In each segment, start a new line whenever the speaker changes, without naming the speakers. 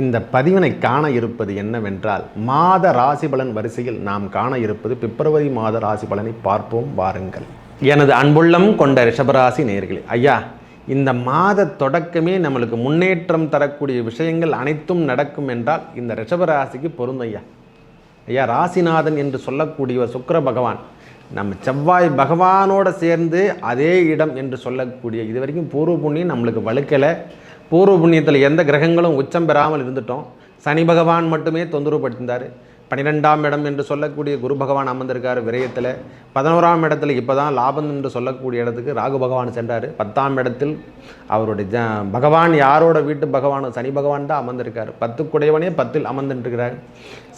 இந்த பதிவினை காண இருப்பது என்னவென்றால் மாத ராசி பலன் வரிசையில் நாம் காண இருப்பது பிப்ரவரி மாத ராசி பலனை பார்ப்போம் வாருங்கள். எனது அன்புள்ளம் கொண்ட ரிஷபராசி நேர்களே ஐயா இந்த மாத தொடக்கமே நம்மளுக்கு முன்னேற்றம் தரக்கூடிய விஷயங்கள் அனைத்தும் நடக்கும் என்றால் இந்த ரிஷபராசிக்கு பொருந்தும் ஐயா. ஐயா ராசிநாதன் என்று சொல்லக்கூடியவர் சுக்கர பகவான் நம்ம செவ்வாய் பகவானோடு சேர்ந்து அதே இடம் என்று சொல்லக்கூடிய இது வரைக்கும் பூர்வ புண்ணியம் நம்மளுக்கு வலுக்கலை. பூர்வ புண்ணியத்தில் எந்த கிரகங்களும் உச்சம் பெறாமல் இருந்துட்டோம். சனி பகவான் மட்டுமே தொந்தரவுப்படுத்திருந்தார் பன்னிரெண்டாம் இடம் என்று சொல்லக்கூடிய குரு பகவான் அமர்ந்திருக்கார் விரயத்தில். பதினோராம் இடத்துல இப்போ தான் லாபம் என்று சொல்லக்கூடிய இடத்துக்கு ராகு பகவான் சென்றார். பத்தாம் இடத்தில் அவருடைய ஜ பகவான் யாரோட வீட்டு பகவான் சனி பகவான் தான் அமர்ந்திருக்கார். பத்து குடையவனே பத்தில் அமர்ந்துட்டுருக்கிறார்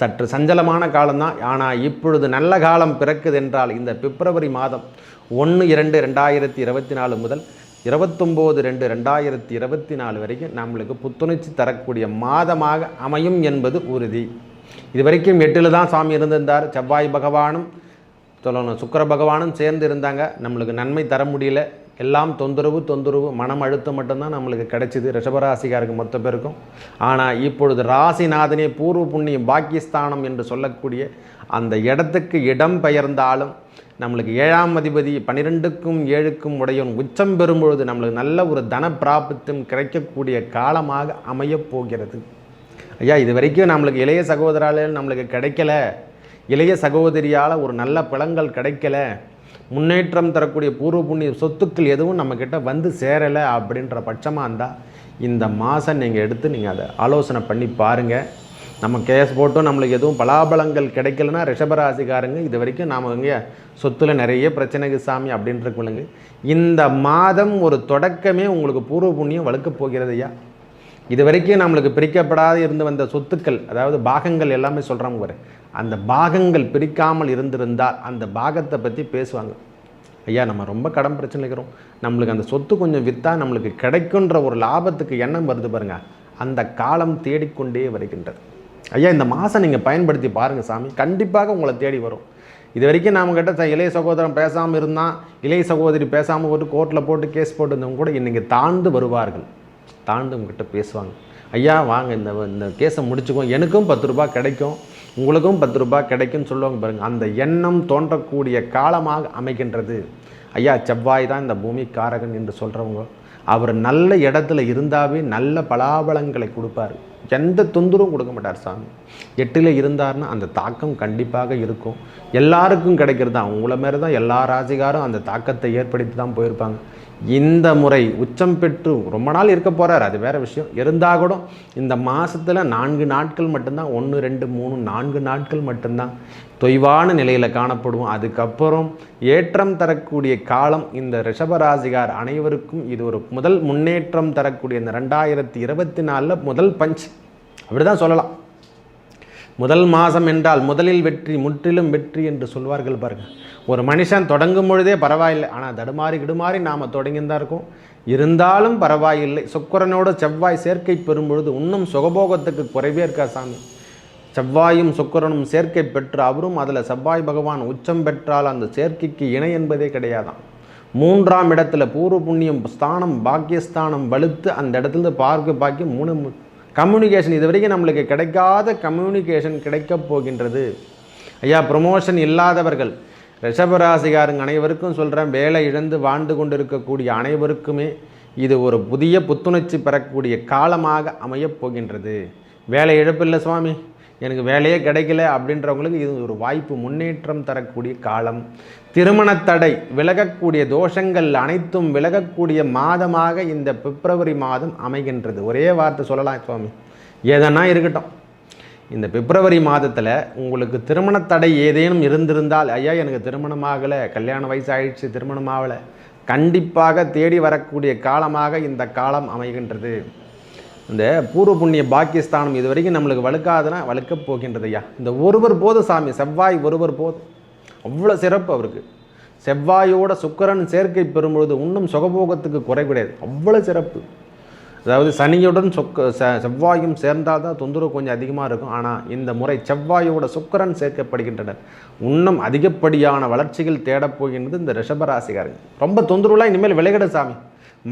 சற்று சஞ்சலமான காலம்தான். ஆனால் இப்பொழுது நல்ல காலம் பிறக்குது என்றால் இந்த பிப்ரவரி மாதம் ஒன்று இரண்டு ரெண்டாயிரத்தி இருபத்தி நாலு முதல் இருபத்தொம்போது ரெண்டு ரெண்டாயிரத்தி இருபத்தி நாலு வரைக்கும் நம்மளுக்கு புத்துணர்ச்சி தரக்கூடிய மாதமாக அமையும் என்பது உறுதி. இது வரைக்கும் எட்டில் தான் சாமி இருந்திருந்தார். செவ்வாய் பகவானும் சொல்லணும் சுக்கர பகவானும் சேர்ந்து இருந்தாங்க. நம்மளுக்கு நன்மை தர முடியல. எல்லாம் தொந்தரவு தொந்தரவு மனம் அழுத்தம் மட்டும்தான் நம்மளுக்கு கிடைச்சிது. ரிஷபராசிக்காருக்கு மொத்த பேருக்கும். ஆனால் இப்பொழுது ராசிநாதனே பூர்வ புண்ணியம் பாக்கியஸ்தானம் என்று சொல்லக்கூடிய அந்த இடத்துக்கு இடம் பெயர்ந்தாலும் நம்மளுக்கு ஏழாம் அதிபதி பன்னிரெண்டுக்கும் ஏழுக்கும் உடையவன் உச்சம் பெறும்பொழுது நம்மளுக்கு நல்ல ஒரு தன பிராபத்தும் கிடைக்கக்கூடிய காலமாக அமையப் போகிறது. ஐயா இது வரைக்கும் நம்மளுக்கு இளைய சகோதரால் நம்மளுக்கு கிடைக்கல. இளைய சகோதரியால் ஒரு நல்ல பழங்கள் கிடைக்கல. முன்னேற்றம் தரக்கூடிய பூர்வ புண்ணிய சொத்துக்கள் எதுவும் நம்மக்கிட்ட வந்து சேரலை அப்படின்ற பட்சமாக இருந்தால் இந்த மாதம் நீங்கள் எடுத்து நீங்கள் அதை ஆலோசனை பண்ணி பாருங்கள் நம்ம கேஸ் போட்டும் நம்மளுக்கு எதுவும் பலாபலங்கள் கிடைக்கலனா ரிஷபராசிக்காரங்க இது வரைக்கும் நாம் இங்கே சொத்துல நிறைய பிரச்சனைக்கு சாமி அப்படின்றக்குள்ளுங்க இந்த மாதம் ஒரு தொடக்கமே உங்களுக்கு பூர்வ புண்ணியம் வலுக்கப் போகிறது ஐயா. இது வரைக்கும் நம்மளுக்கு பிரிக்கப்படாத இருந்து வந்த சொத்துக்கள் அதாவது பாகங்கள் எல்லாமே சொல்கிறாங்க பாரு. அந்த பாகங்கள் பிரிக்காமல் இருந்திருந்தால் அந்த பாகத்தை பற்றி பேசுவாங்க. ஐயா நம்ம ரொம்ப கடன் பிரச்சனை இருக்கிறோம். நம்மளுக்கு அந்த சொத்து கொஞ்சம் விற்றா நம்மளுக்கு கிடைக்குன்ற ஒரு லாபத்துக்கு எண்ணம் வருது பாருங்க. அந்த காலம் தேடிக்கொண்டே வருகின்றது. ஐயா இந்த மாதம் நீங்கள் பயன்படுத்தி பாருங்கள் சாமி. கண்டிப்பாக உங்களை தேடி வரும். இது வரைக்கும் நாம் கிட்ட இளைய சகோதரன் பேசாமல் இருந்தால் இளைய சகோதரி பேசாமல் போட்டு கோர்ட்டில் போட்டு கேஸ் போட்டிருந்தவங்க கூட இன்றைக்கி தாழ்ந்து வருவார்கள். தாழ்ந்து உங்ககிட்ட பேசுவாங்க. ஐயா வாங்க இந்த இந்த கேஸை முடிச்சுக்கோ எனக்கும் பத்து ரூபா கிடைக்கும். உங்களுக்கும் பத்து ரூபா கிடைக்கும்னு சொல்லுவாங்க பாருங்கள் அந்த எண்ணம் தோன்றக்கூடிய காலமாக அமைகின்றது. ஐயா செவ்வாய் தான் இந்த பூமி காரகன் என்று சொல்கிறவங்க அவர் நல்ல இடத்துல இருந்தாவே நல்ல பலாபலங்களை கொடுப்பார். எந்த தொந்தரவும் கொடுக்க மாட்டார் சாமி. எட்டில் இருந்தார்னா அந்த தாக்கம் கண்டிப்பாக இருக்கும். எல்லாருக்கும் கிடைக்கிறது? தான் உங்களை மாரி தான் எல்லா ராசிகாரும் அந்த தாக்கத்தை ஏற்படுத்தி தான் போயிருப்பாங்க. இந்த முறை உச்சம் பெற்று ரொம்ப நாள் இருக்க போகிறார் அது வேறு விஷயம். இருந்தால் கூட இந்த மாதத்தில் நான்கு நாட்கள் மட்டும்தான். ஒன்று ரெண்டு மூணு நான்கு நாட்கள் மட்டும்தான் தொய்வான நிலையில் காணப்படுவோம். அதுக்கப்புறம் ஏற்றம் தரக்கூடிய காலம் இந்த ரிஷபராசிகார் அனைவருக்கும் இது ஒரு முதல் முன்னேற்றம் தரக்கூடிய இந்த ரெண்டாயிரத்தி இருபத்தி நாலில் முதல் பஞ்ச். அப்படி தான் சொல்லலாம். முதல் மாதம் என்றால் முதலில் வெற்றி முற்றிலும் வெற்றி என்று சொல்வார்கள் பாருங்கள் ஒரு மனுஷன் தொடங்கும் பொழுதே பரவாயில்லை. ஆனால் தடுமாறி கிடுமாறி நாம் தொடங்கியிருந்தா தான் இருந்தாலும் பரவாயில்லை. சுக்கரனோட செவ்வாய் சேர்க்கை பெறும் பொழுது இன்னும் சுகபோகத்துக்கு குறைவே இருக்கா சாமி? செவ்வாயும் சுக்கரனும் சேர்க்கை பெற்று அவரும் அதில் செவ்வாய் பகவான் உச்சம் பெற்றால் அந்த சேர்க்கைக்கு இணை என்பதே கிடையாதான் மூன்றாம் இடத்துல பூர்வ புண்ணியம் ஸ்தானம் பாக்கியஸ்தானம் வலுத்து அந்த இடத்துல பார்க்க பாக்கி மூணு கம்யூனிகேஷன் இது வரைக்கும் நம்மளுக்கு கிடைக்காத கம்யூனிகேஷன் கிடைக்கப் போகின்றது. ஐயா ப்ரொமோஷன் இல்லாதவர்கள். ரிஷபராசிகாரங்க அனைவருக்கும் சொல்கிறேன் வேலை இழந்து வாழ்ந்து கொண்டிருக்கக்கூடிய அனைவருக்குமே இது ஒரு புதிய புத்துணர்ச்சி பெறக்கூடிய காலமாக அமையப் போகின்றது. வேலை இழப்பில்லை சுவாமி. எனக்கு வேலையே கிடைக்கல அப்படின்றவங்களுக்கு இது ஒரு வாய்ப்பு முன்னேற்றம் தரக்கூடிய காலம். திருமணத்தடை விலகக்கூடிய தோஷங்கள் அனைத்தும் விலகக்கூடிய மாதமாக இந்த பிப்ரவரி மாதம் அமைகின்றது. ஒரே வார்த்தை சொல்லலாம் சுவாமி. எதனா இருக்கட்டும். இந்த பிப்ரவரி மாதத்தில் உங்களுக்கு திருமணத்தடை ஏதேனும் இருந்திருந்தால் ஐயா எனக்கு திருமணம் ஆகலை கல்யாண வயசு ஆயிடுச்சு திருமணம் ஆகலை கண்டிப்பாக தேடி வரக்கூடிய காலமாக இந்த காலம் அமைகின்றது. இந்த பூர்வ புண்ணிய பாக்கியஸ்தானம் இது வரைக்கும் நம்மளுக்கு வலுக்காதுன்னா வலுக்கப் போகின்றது ஐயா. இந்த ஒருவர் போதும் சாமி செவ்வாய் ஒருவர் போதும். அவ்வளோ சிறப்பு அவருக்கு. செவ்வாயோட சுக்கரன் சேர்க்கை பெறும்பொழுது இன்னும் சுகபோகத்துக்கு குறை கிடையாது. அவ்வளோ சிறப்பு. அதாவது சனியுடன் சொக்க செவ்வாயும் சேர்ந்தால் தான் தொந்தரவு கொஞ்சம் அதிகமாக இருக்கும். ஆனால் இந்த முறை செவ்வாயோட சுக்கரன் சேர்க்கப்படுகின்றனர். இன்னும் அதிகப்படியான வளர்ச்சிகள் தேடப்போகின்றது இந்த ரிஷபராசிகாரங்க ரொம்ப தொந்தரவுலாம் இனிமேல் விலகிடு சாமி.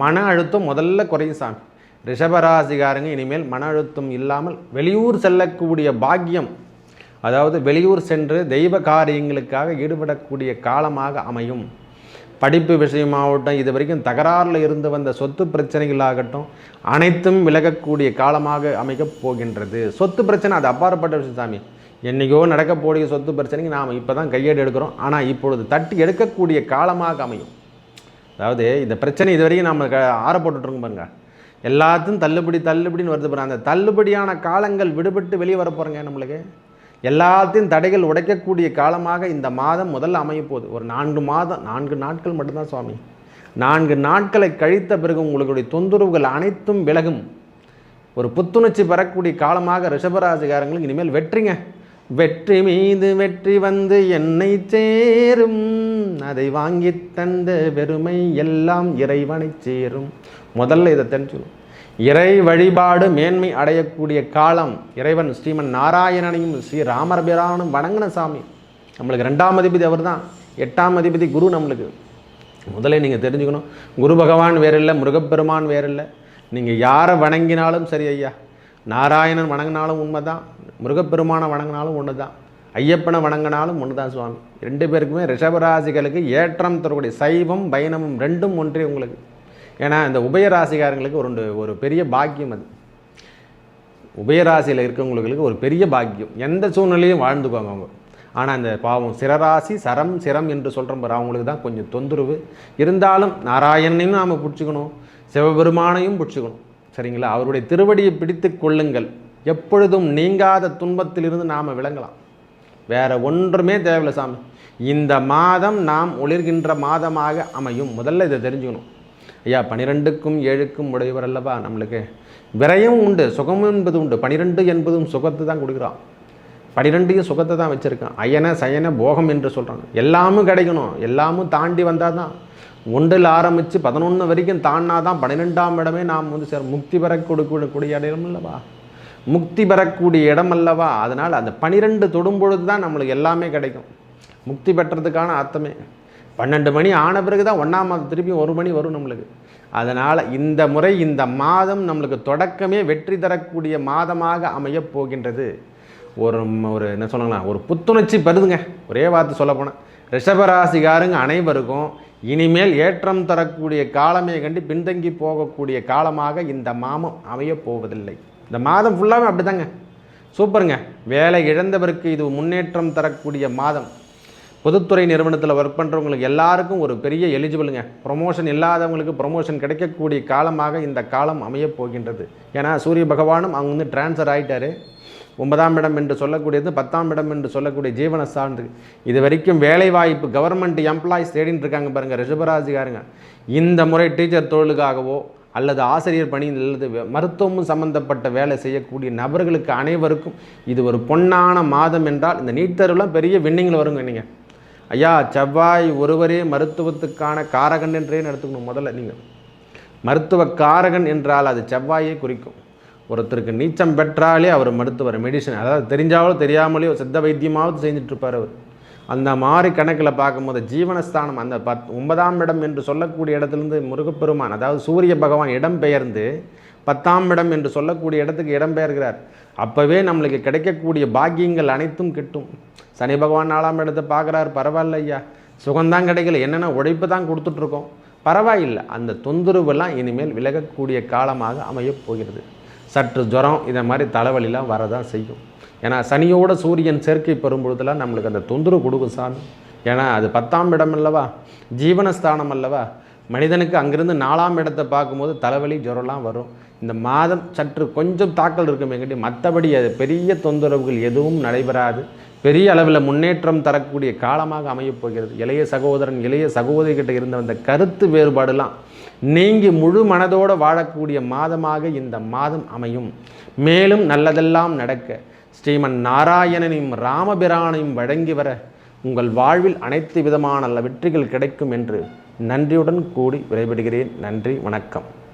மன அழுத்தம் முதல்ல குறையும் சாமி. ரிஷபராசிகாரங்க இனிமேல் மன அழுத்தம் இல்லாமல் வெளியூர் செல்லக்கூடிய பாக்கியம் அதாவது வெளியூர் சென்று தெய்வ காரியங்களுக்காக ஈடுபடக்கூடிய காலமாக அமையும். படிப்பு விஷயமாகட்டும் இது வரைக்கும் தகராறில் இருந்து வந்த சொத்து பிரச்சனைகளாகட்டும் அனைத்தும் விலகக்கூடிய காலமாக அமைக்கப் போகின்றது. சொத்து பிரச்சனை அது அப்பாற்பட்ட விஷயம் சாமி. என்றைக்கோ நடக்கக்கூடிய சொத்து பிரச்சனைக்கு நாம் இப்போ தான் கையேடு எடுக்கிறோம். ஆனால் இப்பொழுது தட்டி எடுக்கக்கூடிய காலமாக அமையும். அதாவது இந்த பிரச்சனை இது வரைக்கும் நம்ம க ஆற போட்டுட்ருக்கோம் பாருங்க. எல்லாத்தையும் தள்ளுபடி தள்ளுபடின்னு வருது பாருங்க. அந்த தள்ளுபடியான காலங்கள் விடுபட்டு வெளியே வர போகிறோங்க நம்மளுக்கு. எல்லாத்தையும் தடைகள் உடைக்கக்கூடிய காலமாக இந்த மாதம் முதல்ல அமையப்போகுது ஒரு நான்கு மாதம் நான்கு நாட்கள் மட்டும்தான் சுவாமி. நான்கு நாட்களை கழித்த பிறகு உங்களுடைய தொந்தரவுகள் அனைத்தும் விலகும். ஒரு புத்துணர்ச்சி பெறக்கூடிய காலமாக ரிஷபராசிகாரங்களுக்கு இனிமேல் வெற்றிங்க. வெற்றி மீது வெற்றி வந்து என்னை சேரும். அதை வாங்கி தந்த பெருமை எல்லாம் இறைவனை சேரும். முதல்ல இதை தெரிஞ்சுக்கணும். இறை வழிபாடு மேன்மை அடையக்கூடிய காலம் இறைவன் ஸ்ரீமன் நாராயணனையும் ஸ்ரீ ராமரபிரானும் வணங்கின சாமி. நம்மளுக்கு ரெண்டாம் அதிபதி அவர் தான் எட்டாம் அதிபதி குரு நம்மளுக்கு. முதல்ல நீங்கள் தெரிஞ்சுக்கணும். குரு பகவான் வேறு இல்லை முருகப்பெருமான் வேறு இல்லை நீங்கள் யாரை வணங்கினாலும் சரி ஐயா. நாராயணன் வணங்கினாலும் உண்மை தான் முருகப்பெருமானை வணங்கினாலும் ஒன்று தான் ஐயப்பனை வணங்கினாலும் ஒன்று தான் சுவாமி. ரெண்டு பேருக்குமே ரிஷபராசிகளுக்கு ஏற்றம் தரக்கூடிய சைவம் வைணவம் ரெண்டும் ஒன்றே உங்களுக்கு. ஏன்னா இந்த உபயராசிகாரங்களுக்கு ஒரு ஒரு பெரிய பாக்கியம் அது. உபயராசியில் இருக்கவங்களுக்கு ஒரு பெரிய பாக்கியம். எந்த சூழ்நிலையும் வாழ்ந்துக்குவாங்க அவங்க. ஆனால் அந்த பாவம் சிரராசி சரம் சிரம் என்று சொல்கிறோம் பாரு அவங்களுக்கு தான் கொஞ்சம் தொந்தரவு. இருந்தாலும் நாராயணனையும் நாம் பிடிச்சிக்கணும் சிவபெருமானையும் பிடிச்சிக்கணும். சரிங்களா? அவருடைய திருவடியை பிடித்து கொள்ளுங்கள். எப்பொழுதும் நீங்காத துன்பத்திலிருந்து நாம் விளங்கலாம். வேற ஒன்றுமே தேவையில்லை சாமி. இந்த மாதம் நாம் ஒளிர்கின்ற மாதமாக அமையும். முதல்ல இதை தெரிஞ்சுக்கணும். ஐயா பனிரெண்டுக்கும் ஏழுக்கும் உடையவர் அல்லவா நம்மளுக்கு? விரயம் உண்டு சுகம் என்பது உண்டு. பனிரெண்டு என்பதும் சுகத்தை தான் கொடுக்குறான். பனிரெண்டையும் சுகத்தை தான் வச்சுருக்கான். அயன சயன போகம் என்று சொல்கிறாங்க எல்லாமும் கிடைக்கணும். எல்லாமும் தாண்டி வந்தால் தான் ஒன்றில் ஆரம்பித்து பதினொன்று வரைக்கும் தாண்டினா தான் பன்னிரெண்டாம் இடமே நாம் வந்து சார் முக்தி பெற கொடுக்கக்கூடிய இடம் அல்லவா? முக்தி பெறக்கூடிய இடம் அல்லவா? அதனால் அந்த பனிரெண்டு தொடும்பொழுது தான் நம்மளுக்கு எல்லாமே கிடைக்கும். முக்தி பெற்றதுக்கான அர்த்தமே பன்னெண்டு மணி ஆன பிறகு தான் ஒன்றாம் மாதம் திருப்பி ஒரு மணி வரும் நம்மளுக்கு. அதனால் இந்த முறை இந்த மாதம் நம்மளுக்கு தொடக்கமே வெற்றி தரக்கூடிய மாதமாக அமையப் போகின்றது. ஒரு ஒரு என்ன சொல்லலாம் ஒரு புத்துணர்ச்சி பருதுங்க ஒரே வார்த்தை சொல்ல போனால் ரிஷபராசிகாரங்க அனைவருக்கும் இனிமேல் ஏற்றம் தரக்கூடிய காலமே கண்டு பின்தங்கி போகக்கூடிய காலமாக இந்த மாதம் அமையப் போவதில்லை. இந்த மாதம் ஃபுல்லாகவே அப்படி தாங்க சூப்பருங்க. வேலை இழந்தவருக்கு இது முன்னேற்றம் தரக்கூடிய மாதம். பொதுத்துறை நிறுவனத்தில் ஒர்க் பண்ணுறவங்களுக்கு எல்லாருக்கும் ஒரு பெரிய எலிஜிபிளுங்க ப்ரொமோஷன் இல்லாதவங்களுக்கு ப்ரொமோஷன் கிடைக்கக்கூடிய காலமாக இந்த காலம் அமையப் போகின்றது. ஏன்னா சூரிய பகவானும் அவங்க வந்து டிரான்ஸ்ஃபர் ஆகிட்டாரு ஒன்பதாம் இடம் என்று சொல்லக்கூடியது பத்தாம் இடம் என்று சொல்லக்கூடிய ஜீவன சார்ந்து இது வரைக்கும் வேலை வாய்ப்பு கவர்மெண்ட் எம்ப்ளாயிஸ் தேடிட்டு இருக்காங்க பாருங்கள் ரிஷபராசிகாரங்க இந்த முறை டீச்சர் தொழிலுக்காகவோ அல்லது ஆசிரியர் பணி அல்லது மருத்துவமும் சம்பந்தப்பட்ட வேலை செய்யக்கூடிய நபர்களுக்கு அனைவருக்கும் இது ஒரு பொன்னான மாதம் என்றால் இந்த நீட் தேர்வுலாம் பெரிய வின்னிங்கில் வருங்க நீங்கள் ஐயா செவ்வாய் ஒருவரே மருத்துவத்துக்கான காரகன் என்றே நடத்துக்கணும் முதல்ல நீங்கள் மருத்துவ காரகன் என்றால் அது செவ்வாயை குறிக்கும். ஒருத்தருக்கு நீச்சம் பெற்றாலே அவர் மருத்துவர் மெடிசன் அதாவது தெரிஞ்சாலோ தெரியாமலேயோ சித்த வைத்தியமாவது செஞ்சிட்ருப்பார் அவர். அந்த மாதிரி கணக்கில் பார்க்கும்போது ஜீவனஸ்தானம் அந்த பத் ஒன்பதாம் இடம் என்று சொல்லக்கூடிய இடத்துலேருந்து முருகப்பெருமான் அதாவது சூரிய பகவான் இடம் பெயர்ந்து பத்தாம் இடம் என்று சொல்லக்கூடிய இடத்துக்கு இடம் பெயர்கிறார். அப்போவே நம்மளுக்கு கிடைக்கக்கூடிய பாக்கியங்கள் அனைத்தும் கிட்டும். சனி பகவான் நாலாம் இடத்தை பார்க்குறாரு பரவாயில்ல ஐயா சுகம்தான் கிடைக்கல. என்னென்ன உழைப்பு தான் கொடுத்துட்ருக்கோம்? பரவாயில்லை. அந்த தொந்தரவுலாம் இனிமேல் விலகக்கூடிய காலமாக அமையப் போகிறது. சற்று ஜுரம் இதை மாதிரி தலைவலிலாம் வரதான் செய்யும். ஏன்னா சனியோட சூரியன் சேர்க்கை பெறும்பொழுதுலாம் நம்மளுக்கு அந்த தொந்தரவு கொடுக்கும் சாமி. ஏன்னா அது பத்தாம் இடம் அல்லவா? ஜீவனஸ்தானம் அல்லவா? மனிதனுக்கு அங்கிருந்து நாலாம் இடத்தை பார்க்கும்போது தலைவலி ஜுரம்லாம் வரும். இந்த மாதம் சற்று கொஞ்சம் தாக்கல் இருக்கும் எங்கிட்ட மற்றபடி அது பெரிய தொந்தரவுகள் எதுவும் நடைபெறாது. பெரிய அளவில் முன்னேற்றம் தரக்கூடிய காலமாக அமையப் போகிறது. இளைய சகோதரன் இளைய சகோதரி கிட்ட இருந்த அந்த கருத்து வேறுபாடுலாம் நீங்கி முழு மனதோடு வாழக்கூடிய மாதமாக இந்த மாதம் அமையும். மேலும் நல்லதெல்லாம் நடக்க ஸ்ரீமன் நாராயணனையும் ராமபிரானையும் வழங்கி வர உங்கள் வாழ்வில் அனைத்து விதமான நல்ல வெற்றிகள் கிடைக்கும் என்று நன்றியுடன் கூடி விடைபெறுகிறேன். நன்றி வணக்கம்.